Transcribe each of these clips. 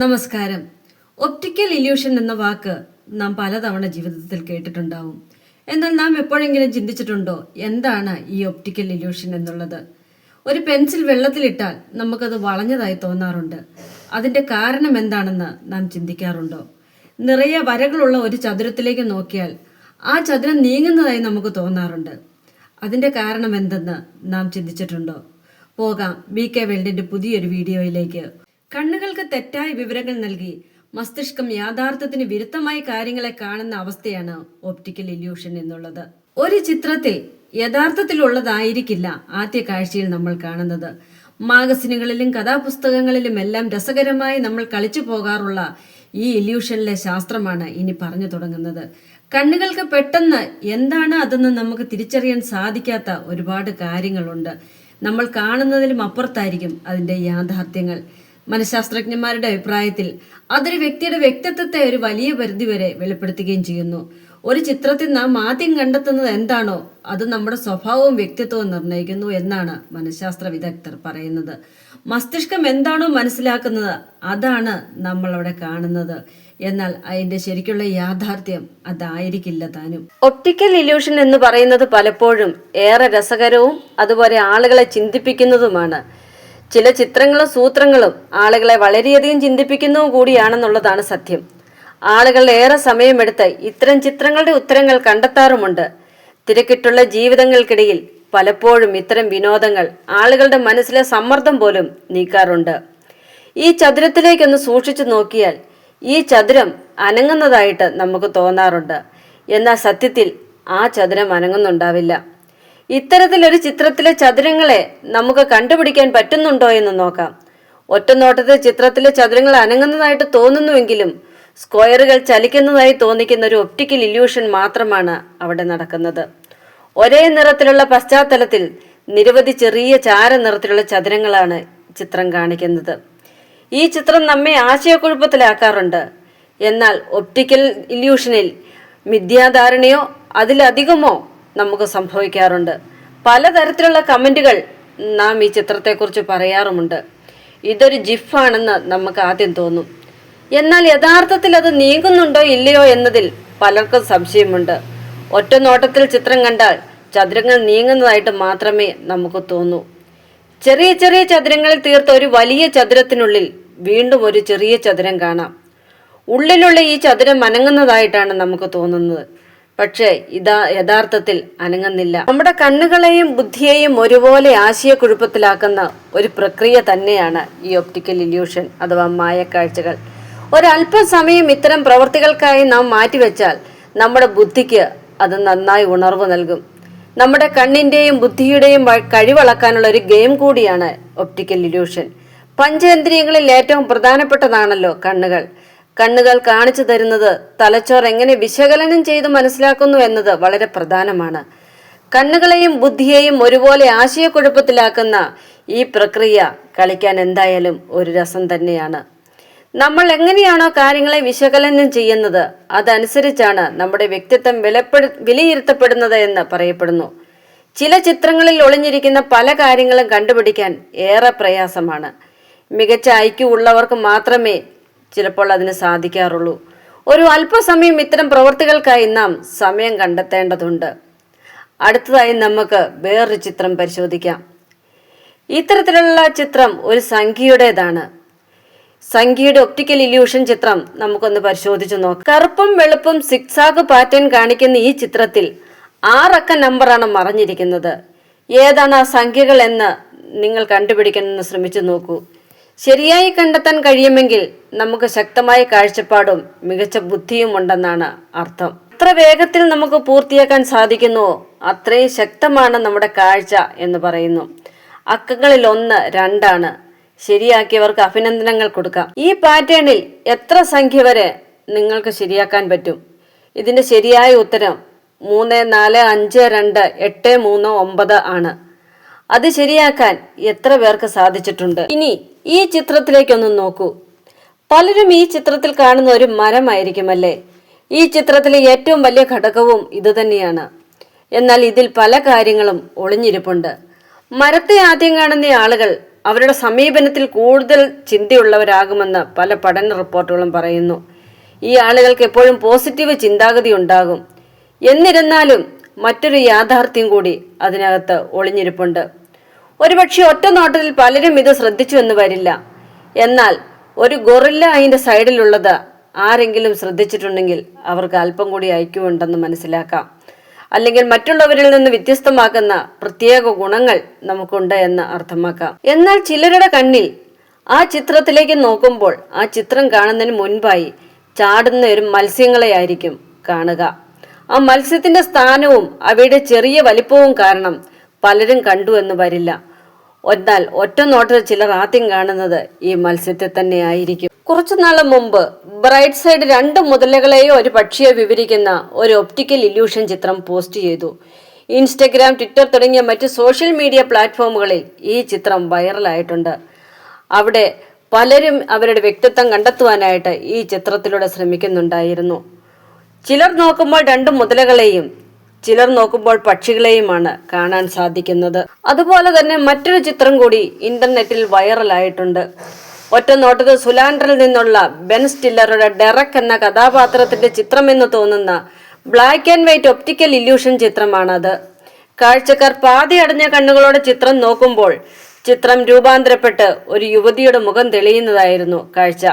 നമസ്കാരം. Optical illusion എന്ന വാക്ക് നാം പലതവണ ജീവിതത്തിൽ കേട്ടിട്ടുണ്ടാവും. എന്നാൽ നാം എപ്പോഴെങ്കിലും ചിന്തിച്ചിട്ടുണ്ടോ എന്താണ് ഈ ഒപ്റ്റിക്കൽ ഇല്യൂഷൻ എന്നുള്ളത്? ഒരു പെൻസിൽ വെള്ളത്തിലിട്ടാൽ നമുക്കത് വളഞ്ഞതായി തോന്നാറുണ്ട്. അതിന്റെ കാരണം എന്താണെന്ന് നാം ചിന്തിക്കാറുണ്ടോ? നിറയെ വരകളുള്ള ഒരു ചതുരത്തിലേക്ക് നോക്കിയാൽ ആ ചതുരം നീങ്ങുന്നതായി നമുക്ക് തോന്നാറുണ്ട്. അതിന്റെ കാരണം എന്തെന്ന് നാം ചിന്തിച്ചിട്ടുണ്ടോ? പോകാം. ബി കെ വേൾഡിന്റെ പുതിയൊരു വീഡിയോയിലേക്ക്. കണ്ണുകൾക്ക് തെറ്റായ വിവരങ്ങൾ നൽകി മസ്തിഷ്കം യാഥാർത്ഥ്യത്തിന് വിരുദ്ധമായ കാര്യങ്ങളെ കാണുന്ന അവസ്ഥയാണ് ഓപ്റ്റിക്കൽ ഇല്യൂഷൻ എന്നുള്ളത്. ഒരു ചിത്രത്തിൽ യഥാർത്ഥത്തിലുള്ളതായിരിക്കില്ല ആദ്യ കാഴ്ചയിൽ നമ്മൾ കാണുന്നത്. മാഗസിനുകളിലും കഥാപുസ്തകങ്ങളിലും എല്ലാം രസകരമായി നമ്മൾ കളിച്ചു പോകാറുള്ള ഈ ഇല്യൂഷനിലെ ശാസ്ത്രമാണ് ഇനി പറഞ്ഞു തുടങ്ങുന്നത്. കണ്ണുകൾക്ക് പെട്ടെന്ന് എന്താണ് അതെന്ന് നമുക്ക് തിരിച്ചറിയാൻ സാധിക്കാത്ത ഒരുപാട് കാര്യങ്ങളുണ്ട്. നമ്മൾ കാണുന്നതിലും അപ്പുറത്തായിരിക്കും അതിന്റെ യാഥാർത്ഥ്യങ്ങൾ. മനഃശാസ്ത്രജ്ഞന്മാരുടെ അഭിപ്രായത്തിൽ അതൊരു വ്യക്തിയുടെ വ്യക്തിത്വത്തെ ഒരു വലിയ പരിധി വരെ വെളിപ്പെടുത്തുകയും ചെയ്യുന്നു. ഒരു ചിത്രത്തിൽ നാം ആദ്യം കണ്ടെത്തുന്നത് എന്താണോ അത് നമ്മുടെ സ്വഭാവവും വ്യക്തിത്വവും നിർണയിക്കുന്നു എന്നാണ് മനഃശാസ്ത്ര വിദഗ്ധർ പറയുന്നത്. മസ്തിഷ്കം എന്താണോ മനസ്സിലാക്കുന്നത് അതാണ് നമ്മൾ അവിടെ കാണുന്നത്. എന്നാൽ അതിന്റെ ശരിക്കുള്ള യാഥാർത്ഥ്യം അതായിരിക്കില്ല താനും. ഒപ്റ്റിക്കൽ ഇല്യൂഷൻ എന്ന് പറയുന്നത് പലപ്പോഴും ഏറെ രസകരവും അതുപോലെ ആളുകളെ ചിന്തിപ്പിക്കുന്നതുമാണ്. ചില ചിത്രങ്ങളും സൂത്രങ്ങളും ആളുകളെ വളരെയധികം ചിന്തിപ്പിക്കുന്നു കൂടിയാണെന്നുള്ളതാണ് സത്യം. ആളുകൾ ഏറെ സമയമെടുത്ത് ഇത്തരം ചിത്രങ്ങളുടെ ഉത്തരങ്ങൾ കണ്ടെത്താറുമുണ്ട്. തിരക്കിട്ടുള്ള ജീവിതങ്ങൾക്കിടയിൽ പലപ്പോഴും ഇത്തരം വിനോദങ്ങൾ ആളുകളുടെ മനസ്സിലെ സമ്മർദ്ദം പോലും നീക്കാറുണ്ട്. ഈ ചതുരത്തിലേക്കൊന്ന് സൂക്ഷിച്ചു നോക്കിയാൽ ഈ ചതുരം അനങ്ങുന്നതായിട്ട് നമുക്ക് തോന്നാറുണ്ട്. എന്നാൽ സത്യത്തിൽ ആ ചതുരം അനങ്ങുന്നുണ്ടാവില്ല. ഇത്തരത്തിലൊരു ചിത്രത്തിലെ ചതുരങ്ങളെ നമുക്ക് കണ്ടുപിടിക്കാൻ പറ്റുന്നുണ്ടോ എന്ന് നോക്കാം. ഒറ്റനോട്ടത്തിൽ ചിത്രത്തിലെ ചതുരങ്ങൾ അനങ്ങുന്നതായിട്ട് തോന്നുന്നുവെങ്കിലും സ്ക്വയറുകൾ ചലിക്കുന്നതായി തോന്നിക്കുന്ന ഒരു ഒപ്റ്റിക്കൽ ഇല്യൂഷൻ മാത്രമാണ് അവിടെ നടക്കുന്നത്. ഒരേ നിറത്തിലുള്ള പശ്ചാത്തലത്തിൽ നിരവധി ചെറിയ ചാര നിറത്തിലുള്ള ചതുരങ്ങളാണ് ചിത്രം കാണിക്കുന്നത്. ഈ ചിത്രം നമ്മെ ആശയക്കുഴപ്പത്തിലാക്കാറുണ്ട്. എന്നാൽ ഒപ്റ്റിക്കൽ ഇല്യൂഷനിൽ മിഥ്യാധാരണയോ അതിലധികമോ നമുക്ക് സംഭവിക്കാറുണ്ട്. പലതരത്തിലുള്ള കമന്റുകൾ നാം ഈ ചിത്രത്തെക്കുറിച്ച് പറയാറുമുണ്ട്. ഇതൊരു ജിഫാണെന്ന് നമുക്ക് ആദ്യം തോന്നും. എന്നാൽ യഥാർത്ഥത്തിൽ അത് നീങ്ങുന്നുണ്ടോ ഇല്ലയോ എന്നതിൽ പലർക്കും സംശയമുണ്ട്. ഒറ്റ നോട്ടത്തിൽ ചിത്രം കണ്ടാൽ ചതുരങ്ങൾ നീങ്ങുന്നതായിട്ട് മാത്രമേ നമുക്ക് തോന്നൂ. ചെറിയ ചെറിയ ചതുരങ്ങളിൽ തീർത്ത ഒരു വലിയ ചതുരത്തിനുള്ളിൽ വീണ്ടും ഒരു ചെറിയ ചതുരം കാണാം. ഉള്ളിലുള്ള ഈ ചതുരം അനങ്ങുന്നതായിട്ടാണ് നമുക്ക് തോന്നുന്നത്. പക്ഷേ ഇതാ യഥാർത്ഥത്തിൽ അനങ്ങുന്നില്ല. നമ്മുടെ കണ്ണുകളെയും ബുദ്ധിയെയും ഒരുപോലെ ആശയക്കുഴപ്പത്തിലാക്കുന്ന ഒരു പ്രക്രിയ തന്നെയാണ് ഈ ഒപ്റ്റിക്കൽ ഇല്യൂഷൻ അഥവാ മായക്കാഴ്ചകൾ. ഒരല്പസമയം ഇത്തരം പ്രവർത്തികൾക്കായി നാം മാറ്റിവെച്ചാൽ നമ്മുടെ ബുദ്ധിക്ക് അത് നന്നായി ഉണർവ് നൽകും. നമ്മുടെ കണ്ണിന്റെയും ബുദ്ധിയുടെയും കഴിവളക്കാനുള്ള ഒരു ഗെയിം കൂടിയാണ് ഒപ്റ്റിക്കൽ ഇല്യൂഷൻ. പഞ്ചേന്ദ്രിയങ്ങളിൽ ഏറ്റവും പ്രധാനപ്പെട്ടതാണല്ലോ കണ്ണുകൾ. കണ്ണുകൾ കാണിച്ചു തരുന്നത് തലച്ചോർ എങ്ങനെ വിശകലനം ചെയ്ത് മനസ്സിലാക്കുന്നു എന്നത് വളരെ പ്രധാനമാണ്. കണ്ണുകളെയും ബുദ്ധിയെയും ഒരുപോലെ ആശയക്കുഴപ്പത്തിലാക്കുന്ന ഈ പ്രക്രിയ കളിക്കാൻ എന്തായാലും ഒരു രസം തന്നെയാണ്. നമ്മൾ എങ്ങനെയാണോ കാര്യങ്ങളെ വിശകലനം ചെയ്യുന്നത് അതനുസരിച്ചാണ് നമ്മുടെ വ്യക്തിത്വം വിലപ്പെടു വിലയിരുത്തപ്പെടുന്നത് എന്ന് പറയപ്പെടുന്നു. ചില ചിത്രങ്ങളിൽ ഒളിഞ്ഞിരിക്കുന്ന പല കാര്യങ്ങളും കണ്ടുപിടിക്കാൻ ഏറെ പ്രയാസമാണ്. മികച്ച ഐക്യു ഉള്ളവർക്ക് മാത്രമേ ചിലപ്പോൾ അതിന് സാധിക്കാറുള്ളൂ. ഒരു അല്പസമയം ഇത്തരം പ്രവൃത്തികൾക്കായി നാം സമയം കണ്ടെത്തേണ്ടതുണ്ട്. അടുത്തതായി നമുക്ക് വേറൊരു ചിത്രം പരിശോധിക്കാം. ഇത്തരത്തിലുള്ള ചിത്രം ഒരു സംഖ്യയുടേതാണ്. സംഖ്യയുടെ ഒപ്റ്റിക്കൽ ഇല്യൂഷൻ ചിത്രം നമുക്കൊന്ന് പരിശോധിച്ചു നോക്കാം. കറുപ്പും വെളുപ്പും സിക്സാഗ് പാറ്റേൺ കാണിക്കുന്ന ഈ ചിത്രത്തിൽ ആറക്ക നമ്പറാണ് മറഞ്ഞിരിക്കുന്നത്. ഏതാണ് ആ സംഖ്യകൾ എന്ന് നിങ്ങൾ കണ്ടുപിടിക്കാൻ ശ്രമിച്ചു നോക്കൂ. ശരിയായി കണ്ടെത്താൻ കഴിയുമെങ്കിൽ നമുക്ക് ശക്തമായ കാഴ്ചപ്പാടും മികച്ച ബുദ്ധിയും ഉണ്ടെന്നാണ് അർത്ഥം. എത്ര വേഗത്തിൽ നമുക്ക് പൂർത്തിയാക്കാൻ സാധിക്കുന്നുവോ അത്രയും ശക്തമാണ് നമ്മുടെ കാഴ്ച എന്ന് പറയുന്നു. അക്കങ്ങളിൽ ഒന്ന് രണ്ടാണ്. ശരിയാക്കിയവർക്ക് അഭിനന്ദനങ്ങൾ കൊടുക്കാം. ഈ പാറ്റേണിൽ എത്ര സംഖ്യ വരെ നിങ്ങൾക്ക് ശരിയാക്കാൻ പറ്റും? ഇതിന്റെ ശരിയായ ഉത്തരം മൂന്ന് നാല് അഞ്ച് രണ്ട് എട്ട് മൂന്ന് ഒമ്പത് ആണ്. അത് ശരിയാക്കാൻ എത്ര പേർക്ക് സാധിച്ചിട്ടുണ്ട്? ഇനി ഈ ചിത്രത്തിലേക്കൊന്ന് നോക്കൂ. പലരും ഈ ചിത്രത്തിൽ കാണുന്ന ഒരു മരമായിരിക്കുമല്ലേ? ഈ ചിത്രത്തിലെ ഏറ്റവും വലിയ ഘടകവും ഇതുതന്നെയാണ് എന്നാൽ ഇതിൽ പല കാര്യങ്ങളും ഒളിഞ്ഞിരിപ്പുണ്ട്. മരത്തെ ആദ്യം കാണുന്ന ആളുകൾ അവരുടെ സമീപനത്തിൽ കൂടുതൽ ചിന്തയുള്ളവരാകുമെന്ന് പല പഠന റിപ്പോർട്ടുകളും പറയുന്നു. ഈ ആളുകൾക്ക് എപ്പോഴും പോസിറ്റീവ് ചിന്താഗതി ഉണ്ടാകും. എന്നിരുന്നാലും മറ്റൊരു യാഥാർത്ഥ്യം കൂടി അതിനകത്ത് ഒളിഞ്ഞിരിപ്പുണ്ട്. ഒരുപക്ഷെ ഒറ്റ നോട്ടത്തിൽ പലരും ഇത് ശ്രദ്ധിച്ചു എന്ന് വരില്ല. എന്നാൽ ഒരു ഗൊറില്ല അതിന്റെ സൈഡിലുള്ളത് ആരെങ്കിലും ശ്രദ്ധിച്ചിട്ടുണ്ടെങ്കിൽ അവർക്ക് അല്പം കൂടി ഐക്യമുണ്ടെന്ന് മനസ്സിലാക്കാം. അല്ലെങ്കിൽ മറ്റുള്ളവരിൽ നിന്ന് വ്യത്യസ്തമാക്കുന്ന പ്രത്യേക ഗുണങ്ങൾ നമുക്കുണ്ട് എന്ന് അർത്ഥമാക്കാം. എന്നാൽ ചിലരുടെ കണ്ണിൽ ആ ചിത്രത്തിലേക്ക് നോക്കുമ്പോൾ ആ ചിത്രം കാണുന്നതിന് മുൻപായി ചാടുന്ന ഒരു മത്സ്യങ്ങളെയായിരിക്കും കാണുക. ആ മത്സ്യത്തിന്റെ സ്ഥാനവും അവയുടെ ചെറിയ വലിപ്പവും കാരണം പലരും കണ്ടു എന്ന് വരില്ല. എന്നാൽ ഒറ്റ നോട്ടത്തിൽ ചിലർ ആദ്യം കാണുന്നത് ഈ മത്സ്യത്തെ തന്നെ ആയിരിക്കും കുറച്ചു നാൾ മുമ്പ് ബ്രൈറ്റ് സൈഡ് രണ്ട് മുതലകളെയോ ഒരു പക്ഷിയെ വിവരിക്കുന്ന ഒരു ഒപ്റ്റിക്കൽ ഇല്യൂഷൻ ചിത്രം പോസ്റ്റ് ചെയ്തു. ഇൻസ്റ്റഗ്രാം ട്വിറ്റർ തുടങ്ങിയ മറ്റ് സോഷ്യൽ മീഡിയ പ്ലാറ്റ്ഫോമുകളിൽ ഈ ചിത്രം വൈറലായിട്ടുണ്ട് അവിടെ പലരും അവരുടെ വ്യക്തിത്വം കണ്ടെത്തുവാനായിട്ട് ഈ ചിത്രത്തിലൂടെ ശ്രമിക്കുന്നുണ്ടായിരുന്നു. ചിലർ നോക്കുമ്പോൾ രണ്ട് മുതലകളെയും ചിലർ നോക്കുമ്പോൾ പക്ഷികളെയുമാണ് കാണാൻ സാധിക്കുന്നത്. അതുപോലെ തന്നെ മറ്റൊരു ചിത്രം കൂടി ഇന്റർനെറ്റിൽ വൈറലായിട്ടുണ്ട്. ഒറ്റ നോട്ടത്തിൽ സുലാൻഡറിൽ നിന്നുള്ള ബെൻ സ്റ്റില്ലറുടെ ഡെറക് എന്ന കഥാപാത്രത്തിന്റെ ചിത്രമെന്ന് തോന്നുന്ന black and white optical illusion ചിത്രമാണത്. കാഴ്ചക്കാർ പാതി അടഞ്ഞ കണ്ണുകളോടെ ചിത്രം നോക്കുമ്പോൾ ചിത്രം രൂപാന്തരപ്പെട്ട് ഒരു യുവതിയുടെ മുഖം തെളിയുന്നതായിരുന്നു കാഴ്ച.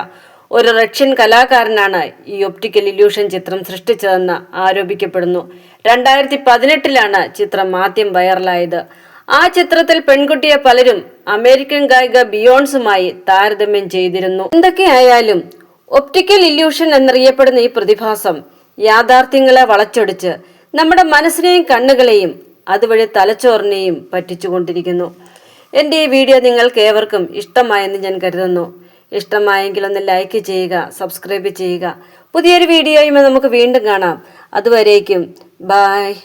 ഒരു റഷ്യൻ കലാകാരനാണ് ഈ ഒപ്റ്റിക്കൽ ഇല്യൂഷൻ ചിത്രം സൃഷ്ടിച്ചതെന്ന് ആരോപിക്കപ്പെടുന്നു. രണ്ടായിരത്തി പതിനെട്ടിലാണ് ചിത്രം ആദ്യം വൈറലായത്. ആ ചിത്രത്തിൽ പെൺകുട്ടിയെ പലരും അമേരിക്കൻ ഗായിക ബിയോൺസുമായി താരതമ്യം ചെയ്തിരുന്നു. എന്തൊക്കെയായാലും ഒപ്റ്റിക്കൽ ഇല്യൂഷൻ എന്നറിയപ്പെടുന്ന ഈ പ്രതിഭാസം യാഥാർത്ഥ്യങ്ങളെ വളച്ചൊടിച്ച് നമ്മുടെ മനസ്സിനെയും കണ്ണുകളെയും അതുവഴി തലച്ചോറിനെയും പറ്റിച്ചുകൊണ്ടിരിക്കുന്നു. എന്റെ ഈ വീഡിയോ നിങ്ങൾക്ക് ഏവർക്കും ഇഷ്ടമായെന്ന് ഞാൻ കരുതുന്നു. ഇഷ്ടമായെങ്കിൽ ഒന്ന് ലൈക്ക് ചെയ്യുക സബ്സ്ക്രൈബ് ചെയ്യുക. പുതിയൊരു വീഡിയോയുമായി നമുക്ക് വീണ്ടും കാണാം. അതുവരേക്കും ബായ്